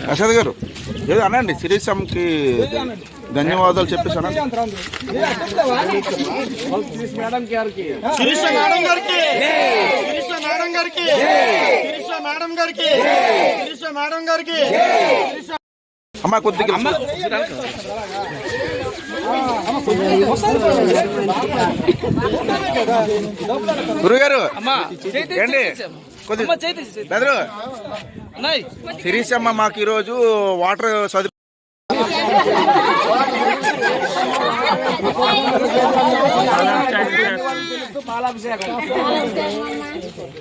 ప్రసాద్ గారు ఏదో అనండి శిరీషంకి ధన్యవాదాలు చెప్పేసి అనండి. శిరీష మేడం గారికి శిరీష మేడం గారికి శిరీష మేడం గారికి శిరీష మేడం గారికి. అమ్మా కొద్దిగా గురుగారు ఏంటి? కొద్ది బెదరు. శిరీషమ్మ మాకు ఈరోజు వాటర్ సదుపాయం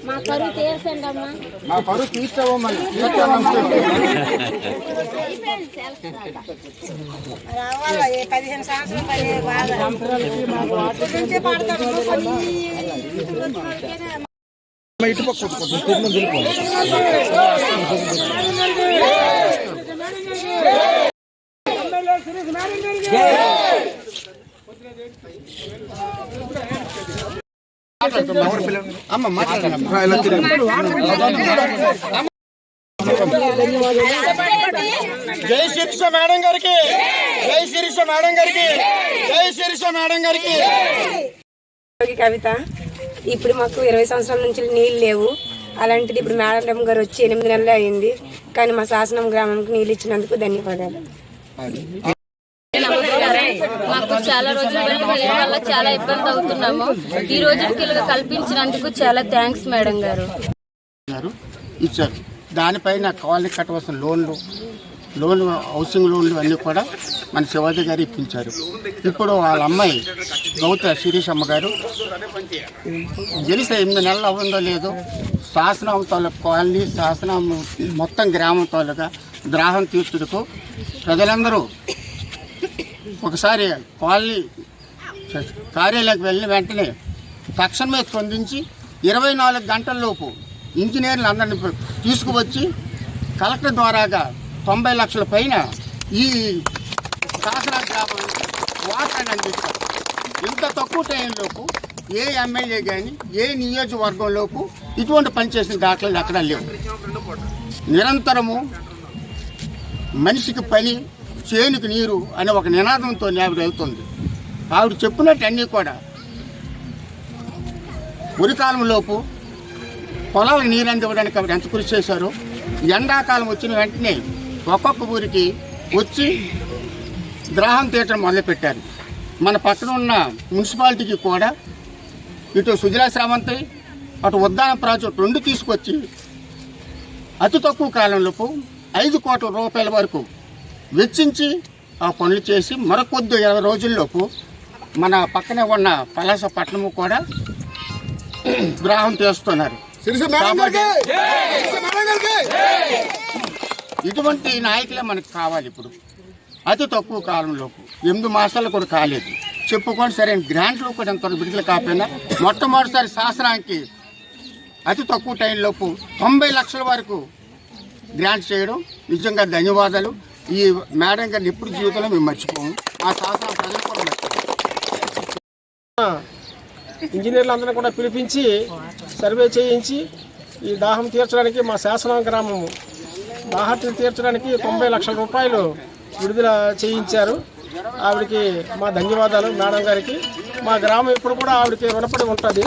మా కరువు తీర్చండి అమ్మా మా పరువు తీర్చావమ్మని రావాలా ఏ పదిహేను సంవత్సరాలు పాడతాడు కొన్ని. అమ్మ జై శిరీష మేడం గారికి. జై శిరీష మేడం గారికి. జై శిరీష మేడం గారికి. కవిత ఇప్పుడు మాకు ఇరవై సంవత్సరాల నుంచి నీళ్ళు లేవు. అలాంటిది ఇప్పుడు మేడం గారు వచ్చి ఎనిమిది నెలలు అయింది. కానీ మా శాసనం గ్రామానికి నీళ్ళు ఇచ్చినందుకు ధన్యవాదాలు. మాకు చాలా రోజుల వల్ల వల్ల చాలా ఇబ్బంది అవుతున్నాము. ఈ రోజుకి కల్పించినందుకు చాలా థ్యాంక్స్ మేడం గారు. గారు ఇచ్చారు. దానిపైన కాలనీ కట్టవలసిన లోన్లు లోన్ హౌసింగ్ లోన్లు అన్నీ కూడా మన శివాజీ గారు ఇప్పించారు. ఇప్పుడు వాళ్ళ అమ్మాయి గౌత శిరీష్ అమ్మగారు గెలిస్తే ఎనిమిది నెలలు అవ్వందో లేదో శాసనం తాలూకు కాలనీ శాసనం మొత్తం గ్రామం తాలూకా ద్రాహం తీర్చుటకు ప్రజలందరూ ఒకసారి కాలనీ కార్యాలయానికి వెళ్ళిన వెంటనే తక్షణమే స్పందించి ఇరవై నాలుగు గంటల్లోపు ఇంజనీర్లు అందరిని తీసుకువచ్చి కలెక్టర్ ద్వారాగా తొంభై లక్షల పైన ఈ శాసన గ్రామానికి వాటర్ అందిస్తారు. ఇంత తక్కువ టైంలోపు ఏ ఎమ్మెల్యే కానీ ఏ నియోజకవర్గంలోపు ఇటువంటి పనిచేసిన దాఖలు ఎక్కడా లేవు. నిరంతరము మనిషికి పని చేనుకి నీరు అనే ఒక నినాదంతో ఆవిడ వెళ్తుంది. ఆవిడ చెప్పినట్టు అన్నీ కూడా ఉరికాలంలోపు పొలాలకు నీరు అందివ్వడానికి ఆవిడ ఎంత కృషి చేశారు? ఎండాకాలం వచ్చిన వెంటనే ఒక్కొక్క ఊరికి వచ్చి గ్రాహం తీయటం మొదలుపెట్టారు. మన పక్కన ఉన్న మున్సిపాలిటీకి కూడా ఇటు సుజలా శ్రావంతి అటు ఉద్దాన ప్రాజెక్టు రెండు తీసుకొచ్చి అతి తక్కువ కాలంలోపు ఐదు కోట్ల రూపాయల వరకు వెచ్చించి ఆ పనులు చేసి మరొకొద్ది ఇరవై రోజుల్లోపు మన పక్కనే ఉన్న పలాస పట్టణము కూడా గ్రాహం చేస్తున్నారు. ఇటువంటి నాయకులే మనకు కావాలి ఇప్పుడు. అతి తక్కువ కాలంలోపు. ఎనిమిది మాసాలు కూడా కాలేదు. చెప్పుకొని సరైన గ్రాంట్లు కూడా ఎంత విడుదల కాకపోయినా మొట్టమొదటిసారి శాసనానికి అతి తక్కువ టైంలోపు తొంభై లక్షల వరకు గ్రాంట్ చేయడం. నిజంగా ధన్యవాదాలు. ఈ మేడం గారిని ఎప్పుడు జీవితంలో మేము మర్చిపోము. ఆ శాసనం ప్రజలు కూడా ఇంజనీర్లు అందరినీ కూడా పిలిపించి సర్వే చేయించి ఈ దాహం తీర్చడానికి మా శాసనం గ్రామం దాహత్రి తీర్చడానికి తొంభై లక్షల రూపాయలు విడుదల చేయించారు. ఆవిడకి మా ధన్యవాదాలు మేడం గారికి. మా గ్రామం ఇప్పుడు కూడా ఆవిడకి రుణపడి ఉంటుంది.